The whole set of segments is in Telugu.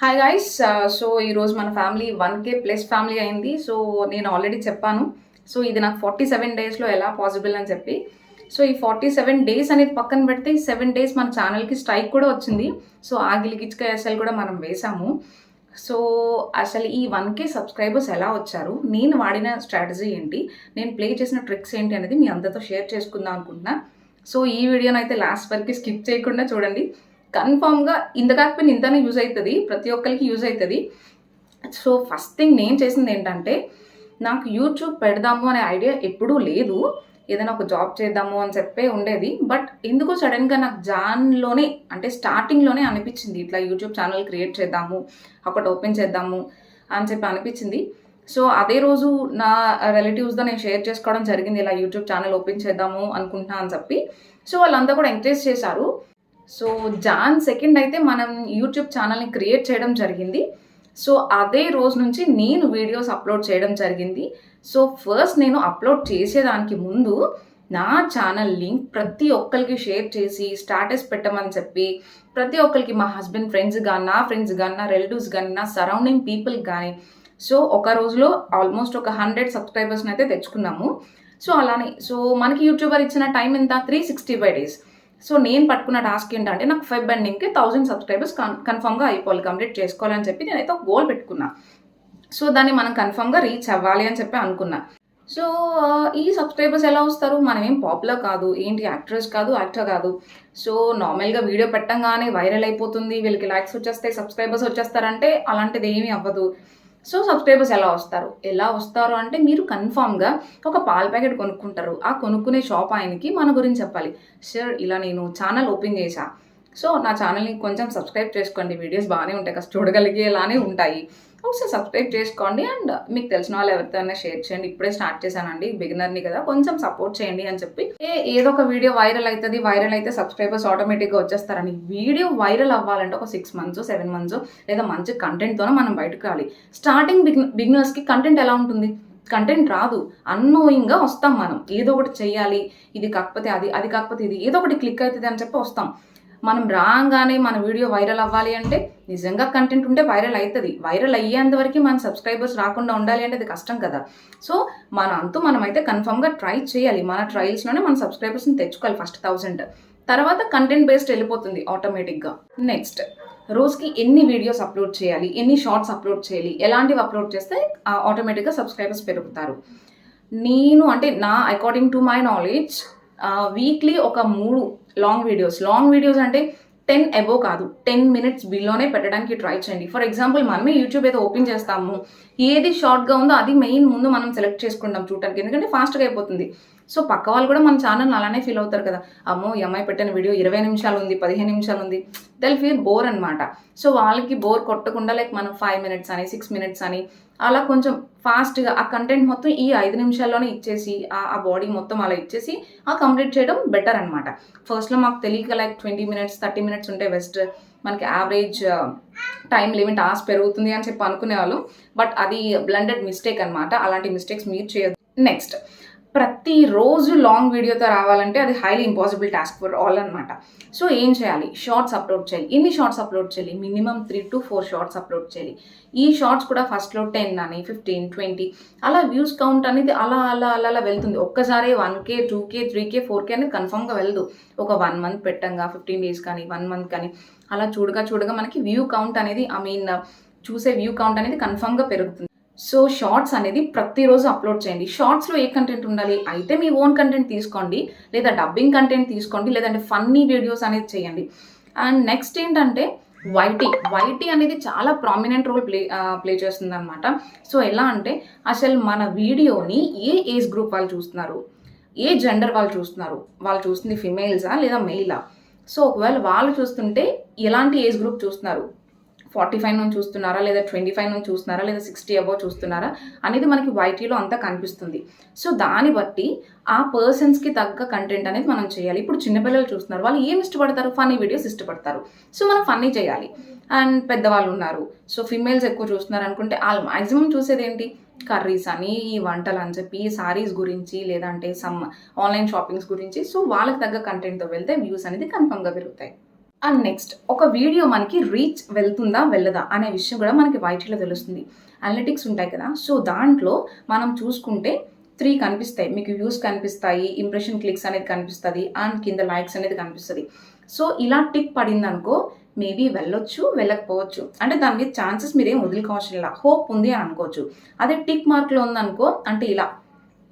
హాయ్ గాయస్ సో ఈరోజు మన family one K plus family అయింది. సో నేను ఆల్రెడీ చెప్పాను. సో ఇది నాకు ఫార్టీ సెవెన్ డేస్లో ఎలా పాసిబుల్ అని చెప్పి. సో ఈ ఫార్టీ సెవెన్ డేస్ అనేది పక్కన పెడితే ఈ సెవెన్ డేస్ మన ఛానల్కి స్ట్రైక్ కూడా వచ్చింది. సో ఆగిలి గిచ్క ఎస్ఎల్ కూడా మనం వేసాము సో అసలు ఈ వన్ కే సబ్స్క్రైబర్స్ ఎలా వచ్చారు? నేను వాడిన స్ట్రాటజీ ఏంటి? నేను ప్లే చేసిన ట్రిక్స్ ఏంటి అనేది మీ అందరితో షేర్ చేసుకుందాం అనుకుంటున్నా. సో ఈ వీడియోనైతే లాస్ట్ వరకు స్కిప్ చేయకుండా చూడండి. కన్ఫామ్గా ఇంత కాకపోయినా ఇంతనే యూజ్ అవుతుంది ప్రతి ఒక్కరికి యూజ్ అవుతుంది సో ఫస్ట్ థింగ్ నేను చేసింది ఏంటంటే నాకు యూట్యూబ్ పెడదాము అనే ఐడియా ఎప్పుడూ లేదు. ఏదైనా ఒక జాబ్ చేద్దాము అని చెప్పే ఉండేది. బట్ ఎందుకో సడన్గా నాకు జాన్లోనే అంటే స్టార్టింగ్లోనే అనిపించింది. ఇట్లా యూట్యూబ్ ఛానల్ క్రియేట్ చేద్దాము ఒకటి ఓపెన్ చేద్దాము అని చెప్పి అనిపించింది. సో అదే రోజు నా రిలేటివ్స్తో నేను షేర్ చేసుకోవడం జరిగింది. ఇలా యూట్యూబ్ ఛానల్ ఓపెన్ చేద్దాము అనుకుంటున్నా అని చెప్పి. సో వాళ్ళంతా కూడా ఎంకరేజ్ చేశారు. సో జాన్ సెకండ్ అయితే మనం యూట్యూబ్ ఛానల్ని క్రియేట్ చేయడం జరిగింది. సో అదే రోజు నుంచి నేను వీడియోస్ అప్లోడ్ చేయడం జరిగింది. సో ఫస్ట్ నేను అప్లోడ్ చేసేదానికి ముందు నా ఛానల్ లింక్ ప్రతి ఒక్కరికి షేర్ చేసి స్టాటస్ పెట్టమని చెప్పి ప్రతి ఒక్కరికి మా హస్బెండ్ ఫ్రెండ్స్ కానీ నా ఫ్రెండ్స్ కానీ నా రిలేటివ్స్ కానీ నా సరౌండింగ్ పీపుల్ కానీ సో ఒక రోజులో ఆల్మోస్ట్ ఒక హండ్రెడ్ సబ్స్క్రైబర్స్ని అయితే తెచ్చుకున్నాము. సో అలానే సో మనకి యూట్యూబర్ ఇచ్చిన టైం ఎంత? Three sixty five days. So నేను పట్టుకున్న టాస్క్ ఏంటంటే నాకు ఫెబ్ ఎండింగ్కి థౌసండ్ సబ్స్క్రైబర్స్ కన్ కన్ఫామ్గా అయిపోవాలి కంప్లీట్ చేసుకోవాలని చెప్పి నేనైతే ఒక గోల్ పెట్టుకున్నా. సో దాన్ని మనం కన్ఫామ్గా రీచ్ అవ్వాలి అని చెప్పి అనుకున్నా. సో ఈ సబ్స్క్రైబర్స్ ఎలా వస్తారు? మనం ఏం పాపులర్ కాదు. ఏంటి యాక్ట్రెస్ కాదు? యాక్టర్ కాదు. సో నార్మల్గా వీడియో పెట్టంగానే వైరల్ అయిపోతుంది. వీళ్ళకి లైక్స్ వచ్చేస్తాయి సబ్స్క్రైబర్స్ వచ్చేస్తారంటే అలాంటిది ఏమీ అవ్వదు. సో సబ్స్క్రైబర్స్ ఎలా వస్తారు? ఎలా వస్తారు అంటే మీరు కన్ఫామ్గా ఒక పాల ప్యాకెట్ కొనుక్కుంటారు. ఆ కొనుక్కునే షాప్ ఆయనకి మన గురించి చెప్పాలి. సార్ ఇలా నేను ఛానల్ ఓపెన్ చేశా. సో నా ఛానల్ని కొంచెం సబ్స్క్రైబ్ చేసుకోండి. వీడియోస్ బాగానే ఉంటాయి. కాస్త చూడగలిగేలానే ఉంటాయి. Oh, ఒకసారి సబ్స్క్రైబ్ చేసుకోండి అండ్ మీకు తెలిసిన వాళ్ళు ఎవరితో షేర్ చేయండి. ఇప్పుడే స్టార్ట్ చేశానండి బిగినర్ని కదా. కొంచెం సపోర్ట్ చేయండి అని చెప్పి. ఏ ఏదో ఒక వీడియో వైరల్ అవుతుంది వైరల్ అయితే సబ్స్క్రైబర్స్ ఆటోమేటిక్గా వచ్చేస్తారని. వీడియో వైరల్ అవ్వాలంటే ఒక సిక్స్ మంత్స్ సెవెన్ మంత్స్ లేదా మంచి కంటెంట్తోనే మనం బయటకు రావాలి. స్టార్టింగ్ బిగ్ బిగినర్స్కి కంటెంట్ ఎలా ఉంటుంది? కంటెంట్ రాదు. అన్నోయింగ్గా వస్తాం మనం. ఏదో ఒకటి చేయాలి ఇది కాకపోతే అది అది కాకపోతే ఇది. ఏదో ఒకటి క్లిక్ అవుతుంది అని చెప్పి వస్తాం. మనం రాగానే మన వీడియో వైరల్ అవ్వాలి అంటే నిజంగా కంటెంట్ ఉంటే వైరల్ అవుతుంది వైరల్ అయ్యేంత వరకు మన సబ్స్క్రైబర్స్ రాకుండా ఉండాలి అంటే అది కష్టం కదా. సో మన అంతూ మనమైతే కన్ఫామ్గా ట్రై చేయాలి. మన ట్రయల్స్లోనే మన సబ్స్క్రైబర్స్ని తెచ్చుకోవాలి ఫస్ట్ థౌసండ్ తర్వాత కంటెంట్ బేస్డ్ వెళ్ళిపోతుంది ఆటోమేటిక్గా నెక్స్ట్ రోజుకి ఎన్ని వీడియోస్ అప్లోడ్ చేయాలి? ఎన్ని షార్ట్స్ అప్లోడ్ చేయాలి? ఎలాంటివి అప్లోడ్ చేస్తే ఆటోమేటిక్గా సబ్స్క్రైబర్స్ పెరుగుతారు. నేను అంటే నా according to my knowledge weekly ఒక మూడు లాంగ్ వీడియోస్ లాంగ్ వీడియోస్ అంటే టెన్ అబో కాదు టెన్ మినిట్స్ బిలోనే పెట్టడానికి ట్రై చేయండి. ఫర్ ఎగ్జాంపుల్ మనమే యూట్యూబ్ అయితే ఓపెన్ చేస్తాము ఏది షార్ట్గా ఉందో అది మెయిన్ ముందు మనం సెలెక్ట్ చేసుకుంటాం చూడటానికి. ఎందుకంటే ఫాస్ట్గా అయిపోతుంది. సో పక్క వాళ్ళు కూడా మన ఛానల్ అలానే ఫీల్ అవుతారు కదా. అమ్మో ఈ అమ్మాయి పెట్టిన వీడియో ఇరవై నిమిషాలు ఉంది పదిహేను నిమిషాలు ఉంది. దెల్ ఫీల్ బోర్ అనమాట సో వాళ్ళకి బోర్ కొట్టకుండా లైక్ మనం ఫైవ్ మినిట్స్ అని సిక్స్ మినిట్స్ అని అలా కొంచెం ఫాస్ట్గా ఆ కంటెంట్ మొత్తం ఈ ఐదు నిమిషాల్లోనే ఇచ్చేసి ఆ బాడీ మొత్తం అలా ఇచ్చేసి ఆ కంప్లీట్ చేయడం బెటర్ అనమాట ఫస్ట్లో మాకు తెలియక like twenty minutes thirty minutes ఉంటే బెస్ట్. మనకి యావరేజ్ టైం లిమిట్ ఆస్ పెరుగుతుంది అని చెప్పి అనుకునేవాళ్ళం. బట్ అది బ్లండెడ్ మిస్టేక్ అనమాట అలాంటి మిస్టేక్స్ మీరు చేయొద్దు. నెక్స్ట్ ప్రతిరోజు లాంగ్ వీడియోతో రావాలంటే అది highly impossible task for all అనమాట సో ఏం చేయాలి? షార్ట్స్ అప్లోడ్ చేయాలి. ఎన్ని షార్ట్స్ అప్లోడ్ చేయాలి. Minimum three to four shorts upload చేయాలి. ఈ షార్ట్స్ కూడా ఫస్ట్లో టెన్ అని ఫిఫ్టీన్ ట్వంటీ అలా వ్యూస్ కౌంట్ అనేది అలా అలా అలా అలా వెళ్తుంది. ఒక్కసారి one K two K three K four K అనేది కన్ఫామ్గా వెళ్దు ఒక వన్ మంత్ పెట్టంగా ఫిఫ్టీన్ డేస్ కానీ వన్ మంత్ కానీ అలా చూడగా చూడగా మనకి వ్యూ కౌంట్ అనేది ఐ మీన్ చూసే వ్యూ కౌంట్ అనేది కన్ఫామ్గా పెరుగుతుంది. సో షార్ట్స్ అనేది ప్రతిరోజు అప్లోడ్ చేయండి. షార్ట్స్లో ఏ కంటెంట్ ఉండాలి? అయితే మీ ఓన్ కంటెంట్ తీసుకోండి. లేదా డబ్బింగ్ కంటెంట్ తీసుకోండి. లేదంటే ఫన్నీ వీడియోస్ అనేది చేయండి. అండ్ నెక్స్ట్ ఏంటంటే వైటీ వైటీ అనేది చాలా ప్రామినెంట్ రోల్ ప్లే ప్లే చేస్తుంది అనమాట సో ఎలా అంటే అసలు మన వీడియోని ఏ ఏజ్ గ్రూప్ వాళ్ళు చూస్తున్నారు? ఏ జెండర్ వాళ్ళు చూస్తున్నారు? వాళ్ళు చూస్తుంది ఫిమేల్సా లేదా మెయిలా సో ఒకవేళ వాళ్ళు చూస్తుంటే ఎలాంటి ఏజ్ గ్రూప్ చూస్తున్నారు? ఫార్టీ ఫైవ్ నుంచి చూస్తున్నారా? లేదా ట్వంటీ ఫైవ్ నుంచి చూస్తున్నారా? లేదా సిక్స్టీ అబౌవ్ చూస్తున్నారా? అనేది మనకి వైటీలో అంతా కనిపిస్తుంది. సో దాన్ని బట్టి ఆ పర్సన్స్కి తగ్గ కంటెంట్ అనేది మనం చేయాలి. ఇప్పుడు చిన్నపిల్లలు చూస్తున్నారు. వాళ్ళు ఏం ఇష్టపడతారు? ఫన్నీ వీడియోస్ ఇష్టపడతారు. సో మనం ఫన్నీ చేయాలి. అండ్ పెద్దవాళ్ళు ఉన్నారు. సో ఫిమేల్స్ ఎక్కువ చూస్తున్నారు అనుకుంటే వాళ్ళు మ్యాక్సిమం చూసేది ఏంటి? కర్రీస్ అని ఈ వంటలు అని చెప్పి సారీస్ గురించి లేదంటే సమ్ ఆన్లైన్ షాపింగ్స్ గురించి. సో వాళ్ళకి తగ్గ కంటెంట్తో వెళ్తే వ్యూస్ అనేది కన్ఫర్మ్గా పెరుగుతాయి. అండ్ నెక్స్ట్ ఒక వీడియో మనకి రీచ్ వెళ్తుందా వెళ్ళదా అనే విషయం కూడా మనకి వైటీలో తెలుస్తుంది. అనలిటిక్స్ ఉంటాయి కదా. సో దాంట్లో మనం చూసుకుంటే త్రీ కనిపిస్తాయి. మీకు వ్యూస్ కనిపిస్తాయి ఇంప్రెషన్ క్లిక్స్ అనేది కనిపిస్తుంది అండ్ కింద లైక్స్ అనేది కనిపిస్తుంది. సో ఇలా టిక్ పడిందనుకో మేబీ వెళ్ళొచ్చు వెళ్ళకపోవచ్చు. అంటే దాని మీద ఛాన్సెస్ మీరేం వదులుకోవచ్చు హోప్ ఉంది అని అనుకోవచ్చు. అదే టిక్ మార్క్లో ఉందనుకో అంటే ఇలా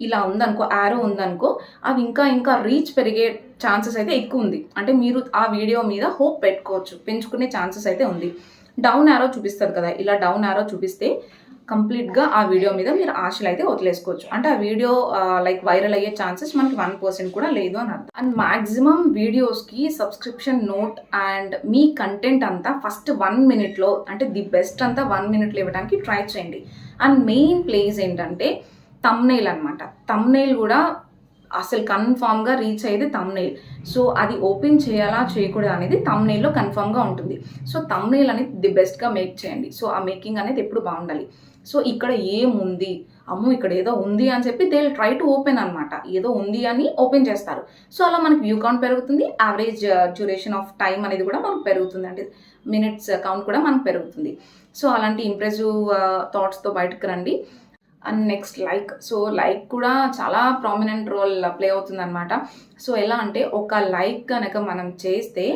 ఇలా ఉందనుకో యారో ఉందనుకో అవి ఇంకా ఇంకా రీచ్ పెరిగే ఛాన్సెస్ అయితే ఎక్కువ ఉంది అంటే మీరు ఆ వీడియో మీద హోప్ పెట్టుకోవచ్చు. పెంచుకునే ఛాన్సెస్ అయితే ఉంది. డౌన్ యారో చూపిస్తారు కదా ఇలా డౌన్ యారో చూపిస్తే కంప్లీట్గా ఆ వీడియో మీద మీరు ఆశలు అయితే వదిలేసుకోవచ్చు. అంటే ఆ వీడియో లైక్ వైరల్ అయ్యే ఛాన్సెస్ మనకి వన్ పర్సెంట్ కూడా లేదు అని అర్థం. అండ్ మాక్సిమం వీడియోస్కి సబ్స్క్రిప్షన్ నోట్ అండ్ మీ కంటెంట్ అంతా ఫస్ట్ వన్ మినిట్లో అంటే ది బెస్ట్ అంతా వన్ మినిట్లో ఇవ్వడానికి ట్రై చేయండి. అండ్ మెయిన్ ప్లేస్ ఏంటంటే తమ్నైల్ అనమాట తమ్నైల్ కూడా అసలు కన్ఫామ్గా రీచ్ అయ్యేది తమ్నేల్ సో అది ఓపెన్ చేయాలా చేయకూడదు అనేది తమ్నేల్లో కన్ఫామ్గా ఉంటుంది. సో తమ్నేల్ అనేది ది బెస్ట్గా మేక్ చేయండి. సో ఆ మేకింగ్ అనేది ఎప్పుడు బాగుండాలి. సో ఇక్కడ ఏముంది? అమ్మో ఇక్కడ ఏదో ఉంది అని చెప్పి దే ట్రై టు ఓపెన్ అనమాట ఏదో ఉంది అని ఓపెన్ చేస్తారు. సో అలా మనకి వ్యూ కౌంట్ పెరుగుతుంది. యావరేజ్ డ్యూరేషన్ ఆఫ్ టైం అనేది కూడా మనకు పెరుగుతుంది. అంటే మినిట్స్ కౌంట్ కూడా మనకు పెరుగుతుంది. సో అలాంటి ఇంప్రెసివ్ థాట్స్తో uh, బయటకు రండి. And next like so like కూడా చాలా ప్రామినెంట్ రోల్ ప్లే అవుతుందన్నమాట. సో ఎలా అంటే ఒక లైక్ కనుక మనం చేస్తే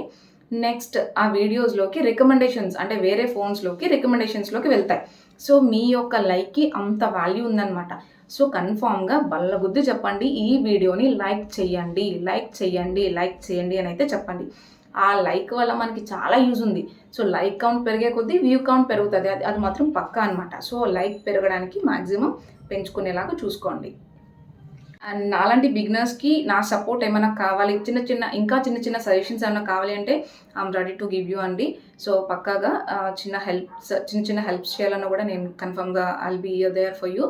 నెక్స్ట్ ఆ వీడియోస్లోకి రికమెండేషన్స్ అంటే వేరే ఫోన్స్లోకి రికమెండేషన్స్లోకి వెళ్తాయి. సో మీ యొక్క లైక్కి అంత వాల్యూ ఉందన్నమాట. సో కన్ఫామ్గా బల్లబుద్ధి చెప్పండి. ఈ వీడియోని లైక్ చేయండి లైక్ చేయండి లైక్ చేయండి అని అయితే చెప్పండి. ఆ లైక్ వల్ల మనకి చాలా యూజ్ ఉంది. సో లైక్ కౌంట్ పెరిగే కొద్దీ వ్యూ కౌంట్ పెరుగుతుంది. అది అది మాత్రం పక్కా అనమాట సో లైక్ పెరగడానికి మ్యాక్సిమం పెంచుకునేలాగా చూసుకోండి. అండ్ నాలాంటి బిగినర్స్కి నా సపోర్ట్ ఏమైనా కావాలి? చిన్న చిన్న ఇంకా చిన్న చిన్న సజెషన్స్ ఏమైనా కావాలి అంటే I'm ready to give you అండి. సో పక్కాగా చిన్న హెల్ప్స్ చిన్న చిన్న హెల్ప్స్ చేయాలన్నా కూడా నేను కన్ఫర్మ్గా I'll be there for you.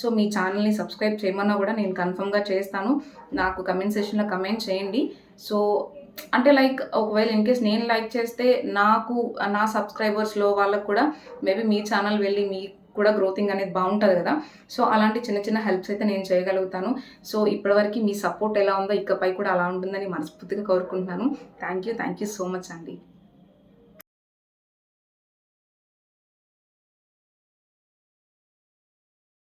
So మీ ఛానల్ని సబ్స్క్రైబ్ చేయమన్నా కూడా నేను కన్ఫర్మ్గా చేస్తాను. నాకు కమెంట్ సెషన్లో కమెంట్ చేయండి. సో అంటే లైక్ ఒకవేళ ఇన్ కేస్ నేను లైక్ చేస్తే నాకు నా సబ్స్క్రైబర్స్లో వాళ్ళకు కూడా మేబీ మీ ఛానల్ వెళ్ళి మీ కూడా గ్రోతింగ్ అనేది బాగుంటుంది కదా. సో అలాంటి చిన్న చిన్న హెల్ప్స్ అయితే నేను చేయగలుగుతాను. సో ఇప్పటివరకు మీ సపోర్ట్ ఎలా ఉందో ఇకపై కూడా అలా ఉంటుందని మనస్ఫూర్తిగా కోరుకుంటున్నాను. Thank you thank you so much అండి.